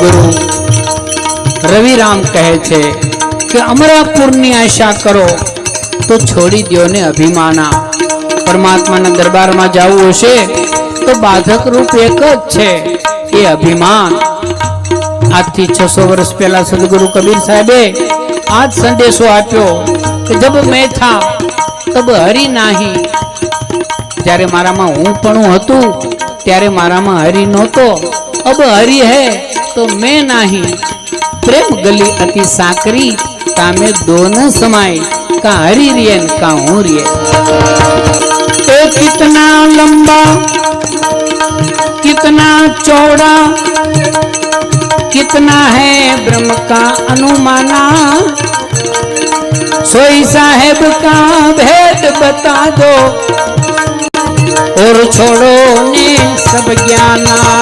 સદગુરુ. રવિરામ કહે છે કે અમરાપુરની આશા કરો તો છોડી દો ને અભિમાના. પરમાત્માના દરબારમાં જવું હશે તો બાધક રૂપ એક જ છે, એ અભિમાન. આજથી છસો વર્ષ પહેલા સદગુરુ કબીર સાહેબે આ સંદેશો આપ્યો કે જબ મેં થા, તબ હરી નાહી. જ્યારે મારામાં હું પણ હતું, ત્યારે મારામાં હરી નહોતો, અબ હરી હે. तो मैं नाही. प्रेम गली अति साकरी का में दोनों समाए का हरी रियन का हूँ रियन तो कितना लंबा, कितना चौड़ा, कितना है ब्रह्म का अनुमाना. सोई साहेब का भेद बता दो, और छोड़ो ने सब ज्ञाना.